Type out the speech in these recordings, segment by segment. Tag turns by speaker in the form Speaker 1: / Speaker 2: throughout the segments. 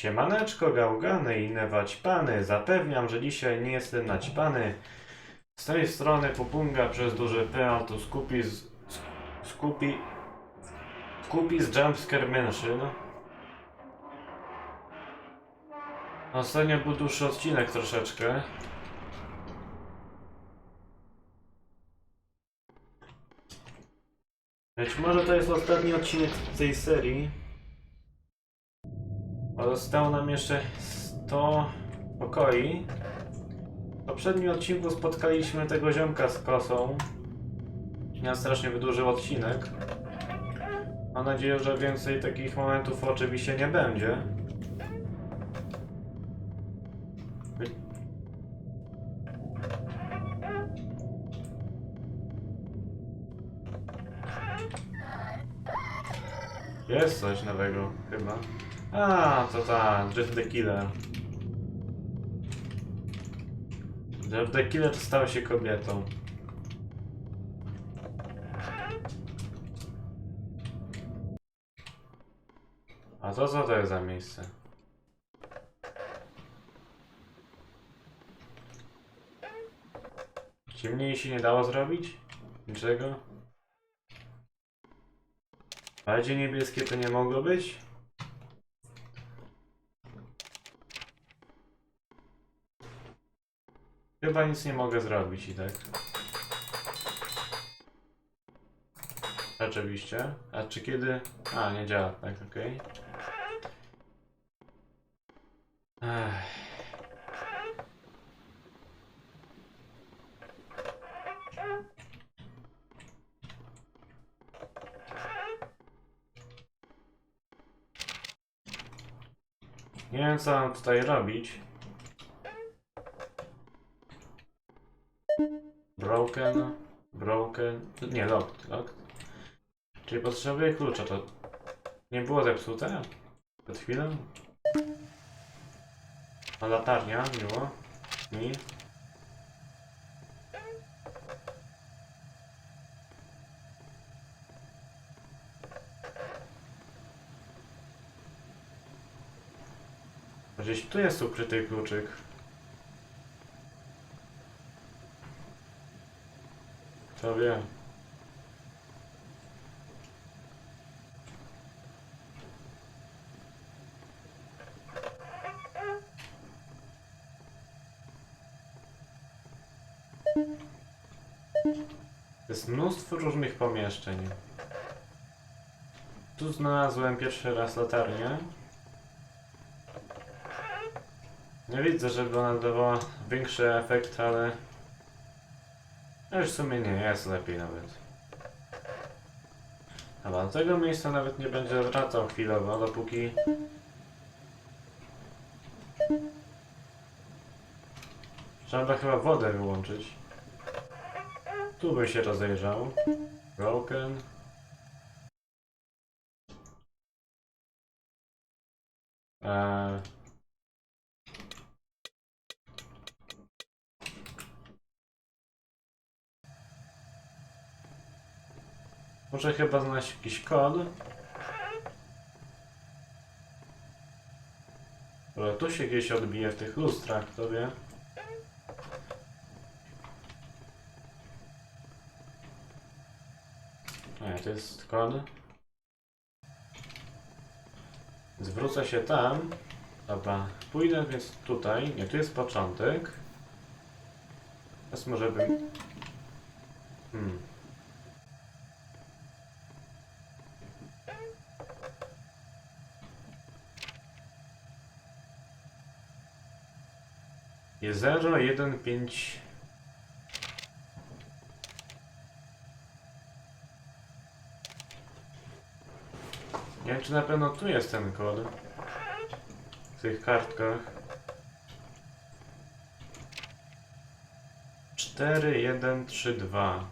Speaker 1: Siemaneczko, gałgany i inne waćpany. Zapewniam, że dzisiaj nie jestem naćpany. Z tej strony Pupunga przez duży P, tu skupi z... sk- skupi... Skupi z Jumpscare Mansion. Ostatnio był dłuższy odcinek troszeczkę. Być może to jest ostatni odcinek tej serii. A Zostało nam jeszcze 100 pokoi. W poprzednim odcinku spotkaliśmy tego ziomka z kosą. Ja strasznie wydłużył odcinek. Mam nadzieję, że więcej takich momentów oczywiście nie będzie. Jest coś nowego chyba. A, to ta, Jeff the Killer. Jeff the Killer stał się kobietą. A to co to jest za miejsce? Ciemniej się nie dało zrobić? Niczego? Bardziej niebieskie to nie mogło być? Chyba nic nie mogę zrobić i tak. Oczywiście. A czy kiedy... A, nie działa, tak, okej. Ech. Nie wiem co mam tutaj robić. Broken, broken, nie, locked, locked. Czyli potrzebuję klucza, to nie było zepsute? Przed chwilą? A latarnia, miło. Mi. Gdzieś tu jest ukryty kluczyk. Kto wie? Jest mnóstwo różnych pomieszczeń. Tu znalazłem pierwszy raz latarnię. Nie widzę, żeby ona dawała większy efekt, ale... No już w sumie nie, jest lepiej nawet. Dobra, do tego miejsca nawet nie będzie wracał chwilowo, dopóki... Trzeba chyba wodę wyłączyć. Tu bym się rozejrzał. Broken. Muszę chyba znaleźć jakiś kod. Ale tu się gdzieś odbije w tych lustrach, kto wie. Nie, to jest kod. Zwrócę się tam. Dobra, pójdę więc tutaj. Nie, tu jest początek. Teraz może bym... Hmm. Jest 0, 1, 5. Nie wiem, czy na pewno tu jest ten kod. W tych kartkach. 4, 1, 3, 2.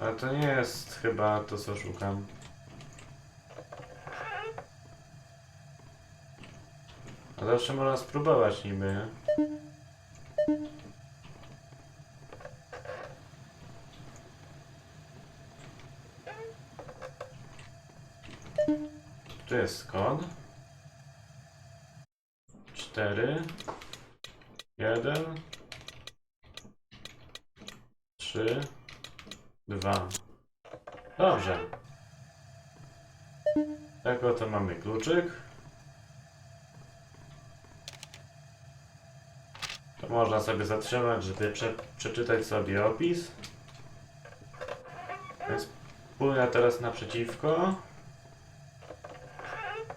Speaker 1: Ale to nie jest chyba to, co szukam. Zawsze można spróbować niby? Tu jest kod. cztery, jeden, trzy, dwa. Dobrze. Tak oto mamy kluczyk. Można sobie zatrzymać, żeby prze, przeczytać sobie opis. Więc płynę teraz naprzeciwko.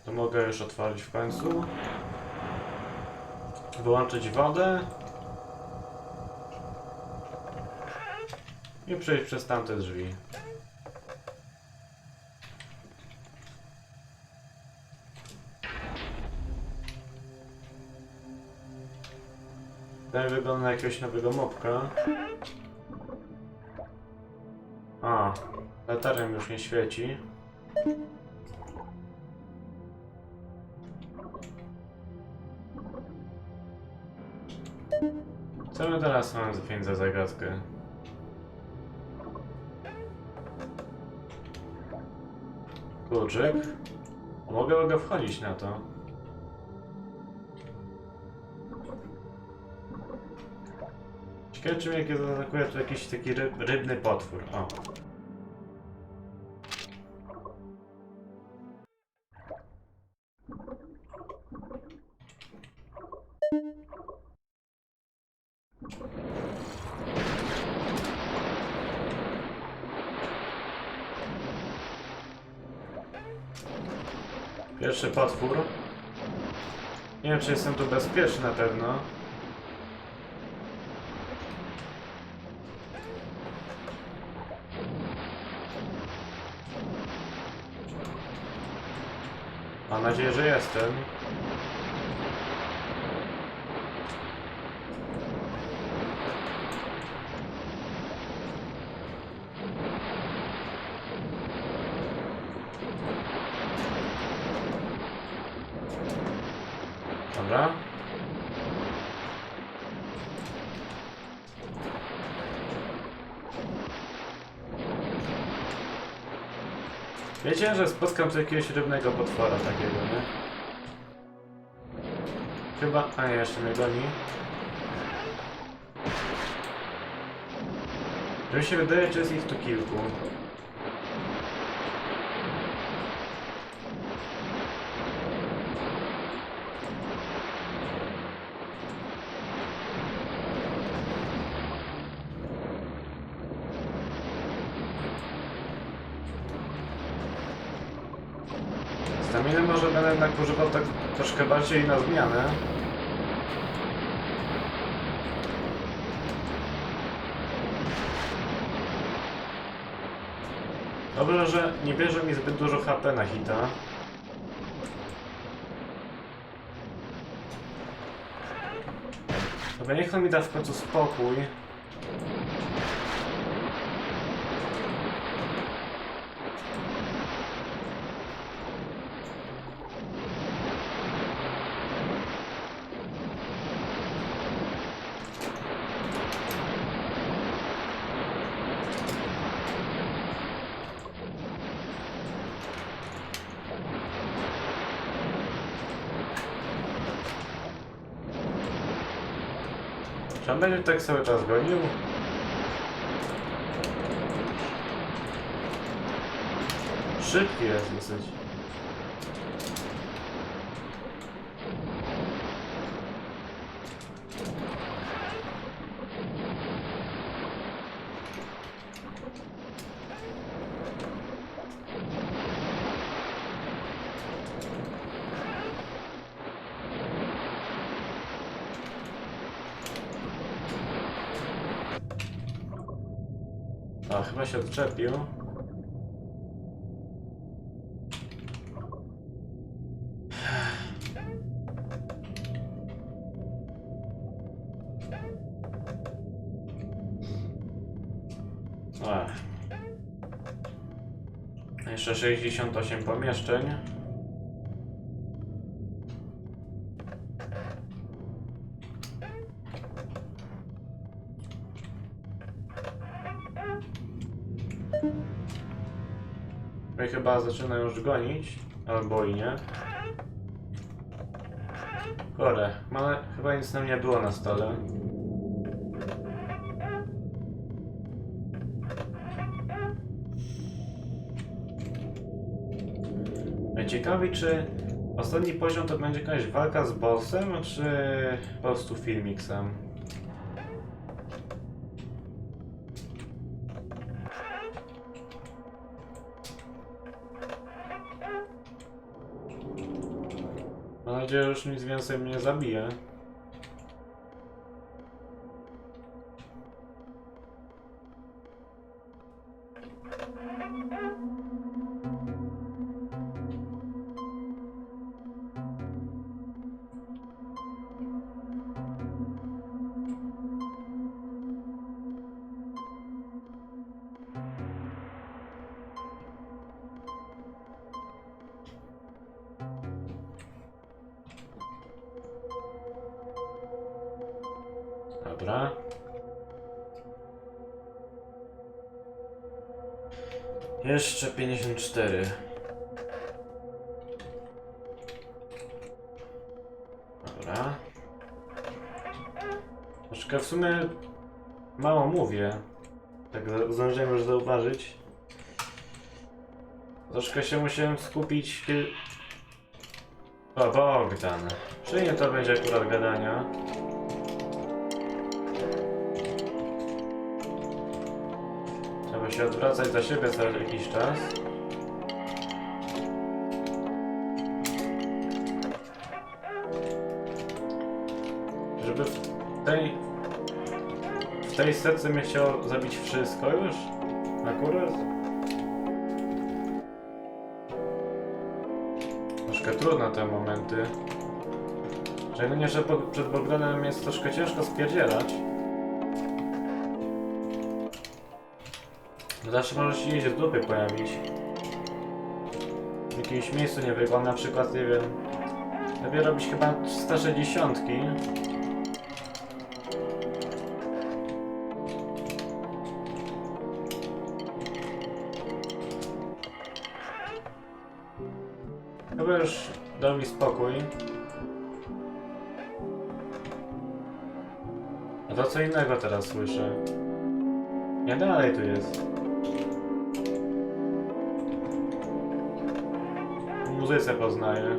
Speaker 1: To mogę już otworzyć w końcu. Wyłączyć wodę. I przejść przez tamte drzwi. Ten wygląda na jakiegoś nowego mopka. A, latarem już nie świeci. Co my teraz mamy zapiąć za zagadkę? Kluczyk. Mogę mogę wchodzić na to. Ciekawe czy mnie kiedy zaatakuje tu jakiś taki ryb, rybny potwór. O. Pierwszy potwór. Nie wiem, czy jestem tu bezpieczny na pewno. Mam nadzieję, że jestem. Dobra. Wiecie, że spotkam tu jakiegoś rybnego potwora takiego, nie? Chyba... A nie, jeszcze mnie goni. Że mi się wydaje, że jest ich tu kilku. Staminy może będę jednak używał tak bardziej na zmianę. Dobrze, że nie bierze mi zbyt dużo HP na hita. Dobra, niech on mi da w końcu spokój. Czy on będzie tak cały czas gonił? Szybki jest dosyć. A, odczepił. Ech. Jeszcze 68 pomieszczeń. Chyba zaczyna już gonić, albo i nie. Chore, ale chyba nic nam nie było na stole. Mnie ciekawi, czy ostatni poziom to będzie jakaś walka z bossem, czy po prostu filmik nadzieję, że już nic więcej mnie nie zabije. 54. Dobra. Troszkę w sumie mało mówię. Tak za- zdążyłem już zauważyć. Troszkę się musiałem skupić. kiedy- O, Bogdan. Czy nie to będzie akurat gadania? Trzeba się odwracać za siebie co jakiś czas. Tej... W tej setce mnie chciał zabić wszystko już? Akurat? Troszkę trudne te momenty. Szczególnie, że po, przed Bogdanem jest troszkę ciężko spierdzielać. Zawsze może się gdzieś z dupy pojawić. W jakimś miejscu nie wygląda, na przykład, nie wiem... Lepiej robić chyba 360. teraz słyszę. Nie dalej tu jest. Muzyce poznaję.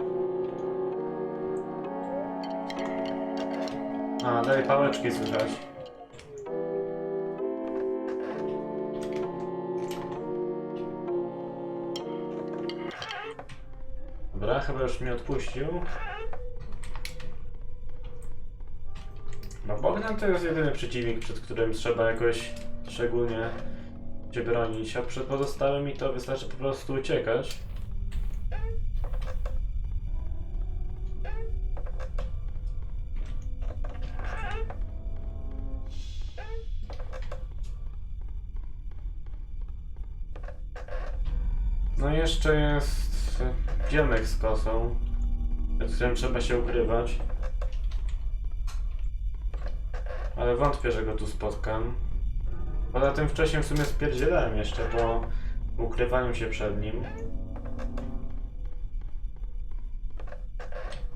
Speaker 1: A, dalej pałeczki słychać. Dobra, chyba już mnie odpuścił. No Bogdan to jest jedyny przeciwnik, przed którym trzeba jakoś szczególnie się bronić, a przed pozostałymi to wystarczy po prostu uciekać. No i jeszcze jest ziemek z kosą, przed którym trzeba się ukrywać. Ale wątpię, że go tu spotkam. Poza tym wcześniej w sumie spierdzielałem jeszcze po ukrywaniu się przed nim.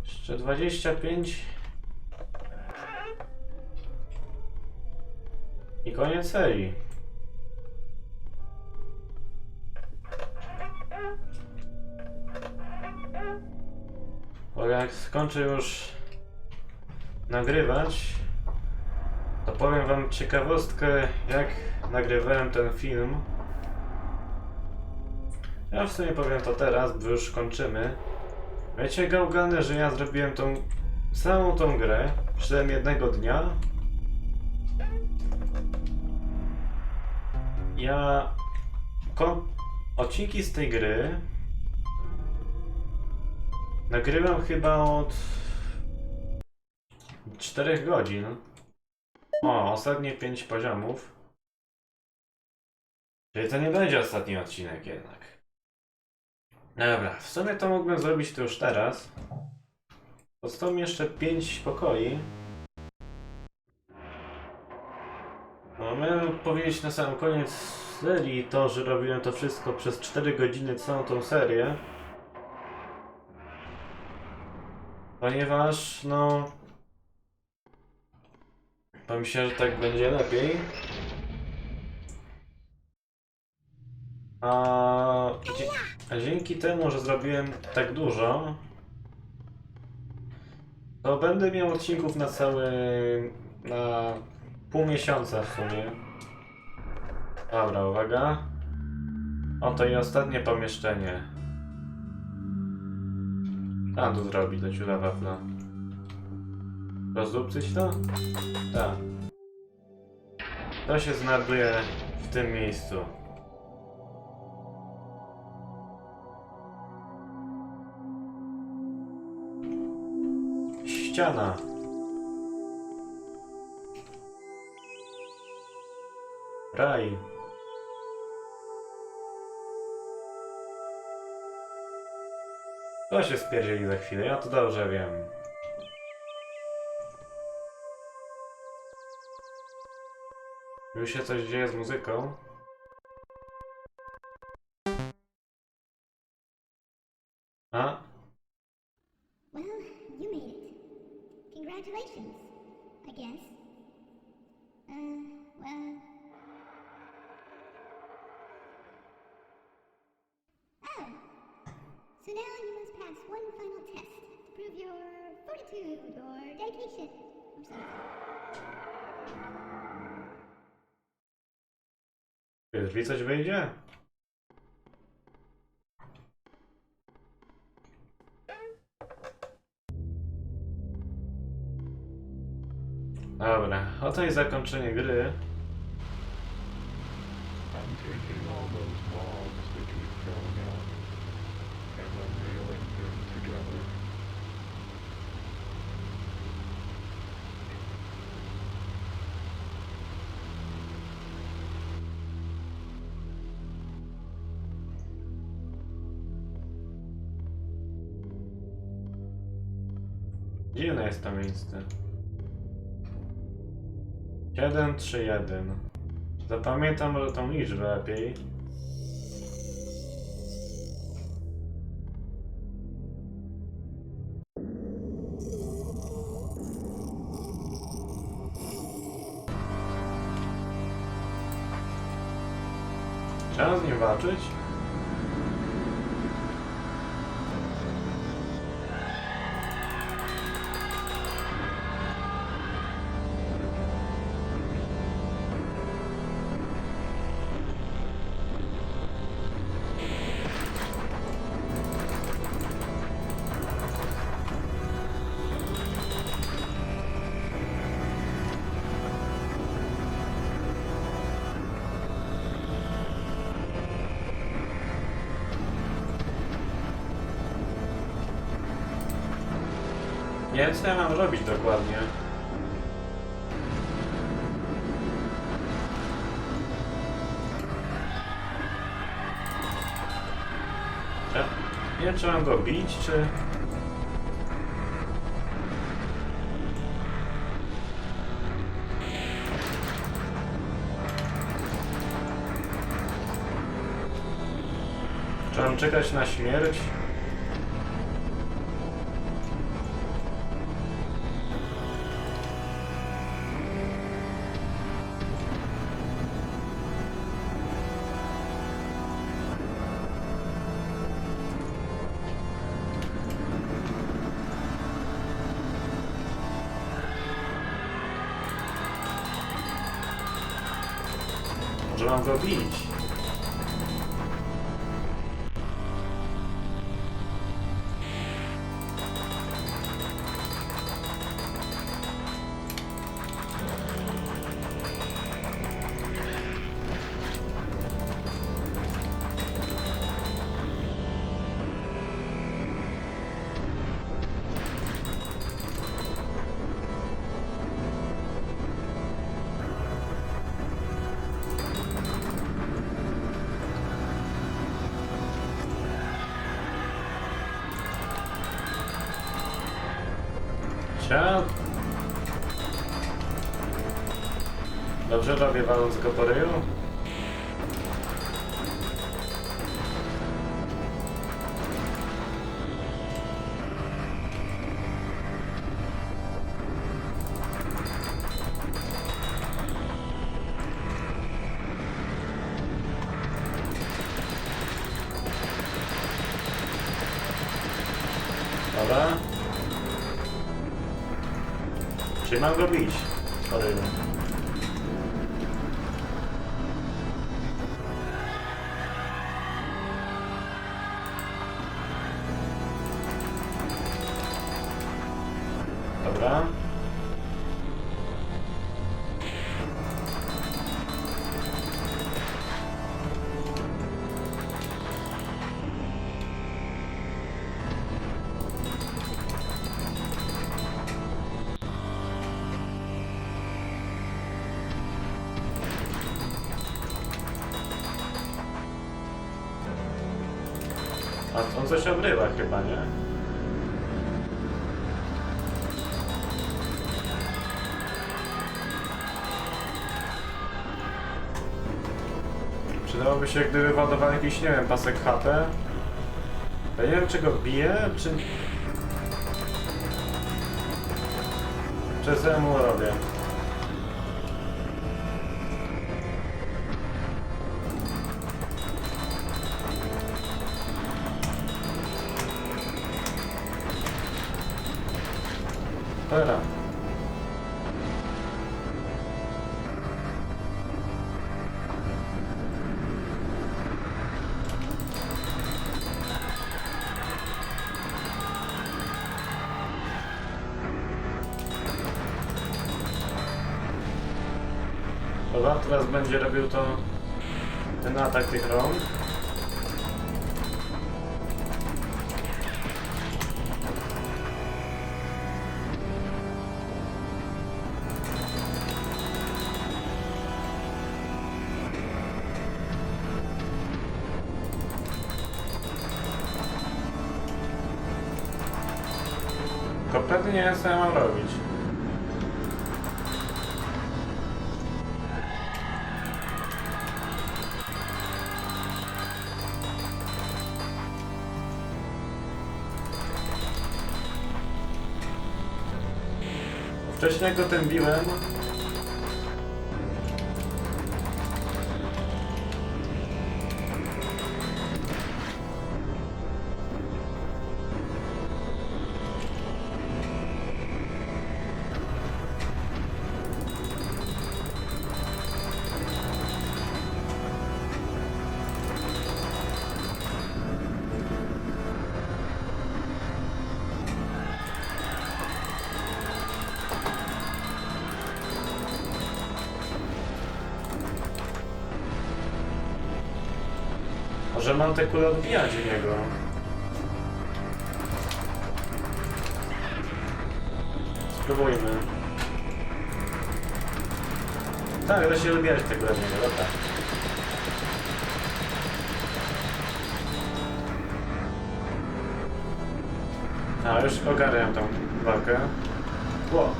Speaker 1: Jeszcze 25. I koniec serii. Bo jak skończę już nagrywać, to powiem wam ciekawostkę, jak nagrywałem ten film. Ja w sumie powiem to teraz, bo już kończymy. Wiecie, gałgany, że ja zrobiłem tą całą tą grę ciągu jednego dnia. Ja kon- odcinki z tej gry nagrywam chyba od 4 godzin. O, ostatnie 5 poziomów. Czyli to nie będzie ostatni odcinek jednak. Dobra, w sumie to mógłbym zrobić to już teraz. Zostało mi jeszcze 5 pokoi. No, miałem powiedzieć na sam koniec serii to, że robiłem to wszystko przez 4 godziny, całą tą serię. Ponieważ, no... Pomyślałem, że tak będzie lepiej. A, a dzięki temu, że zrobiłem tak dużo, to będę miał odcinków na cały... na pół miesiąca w sumie. Dobra, uwaga. Oto i ostatnie pomieszczenie. Tam tu zrobi ta ciula wafla. Rozdupcyć to? Tak. To się znajduje w tym miejscu. Ściana. Raj. To się spierdzieli za chwilę, ja to dobrze wiem. Już się coś dzieje z muzyką. A?
Speaker 2: Well, you made it. Congratulations, I guess. Uh, well. Oh. So now you must pass one final test to prove your fortitude or dedication or something.
Speaker 1: Drzwi coś wyjdzie? Dobra, oto jest zakończenie gry.
Speaker 3: I'm taking all those bombs
Speaker 1: Dziwne jest to miejsce. 7, 3, 1. Zapamiętam może tą liczbę lepiej. Nie wiem co ja mam robić dokładnie. Nie wiem czy mam go bić, czy... Czy mam czekać na śmierć? Dobrze robię waląc go po ryju? Czyli mam go bić. Przydałoby się gdyby ładował jakiś, nie wiem, pasek HP. Ja nie wiem czy go bije, czy... Czy co ja mu robię? Dobra. Będzie robił to ten atak tych rąk. Kompletnie nie wiem co ja mam robić. Wcześniej jak może mam te kule odbijać w niego. Spróbujmy. Tak, da się odbijać te kule niego, dobra. A, już ogarniam tą walkę. Ło.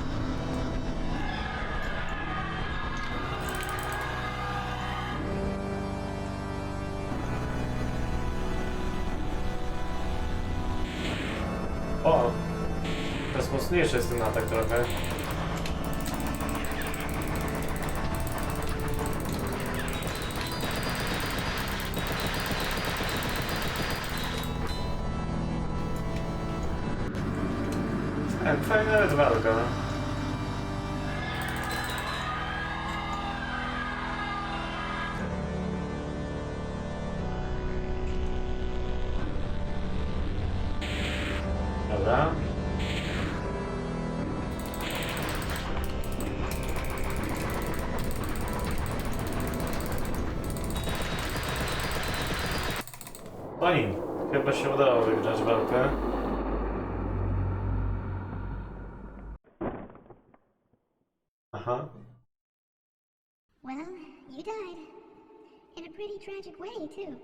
Speaker 1: Mocniejszy jest ten atak trochę. Chyba się udało wygrać walkę. Aha.
Speaker 2: Well, you died. In a pretty tragic way, too.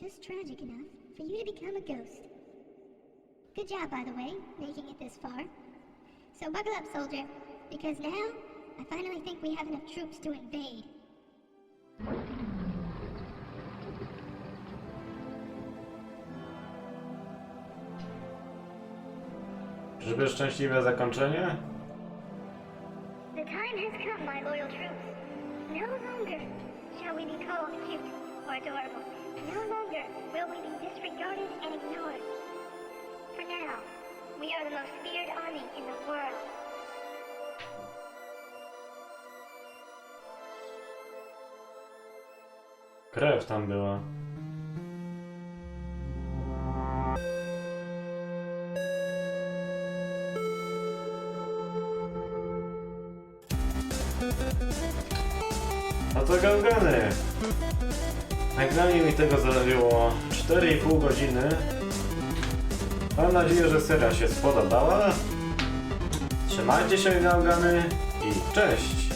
Speaker 2: Just tragic enough for you to become a ghost. Good job, by the way, making it this far. So buckle up, soldier, because now I finally think we have enough troops to invade.
Speaker 1: Czyżby szczęśliwe zakończenie?
Speaker 2: The time has come, my loyal troops. No longer shall we be called cute or adorable. No longer will we be disregarded and ignored. For now, most feared army in the world.
Speaker 1: Krew tam była. A to gałgany. Nagranie mi tego zajęło 4,5 godziny. Mam nadzieję, że seria się spodobała. Trzymajcie się gałgany i cześć!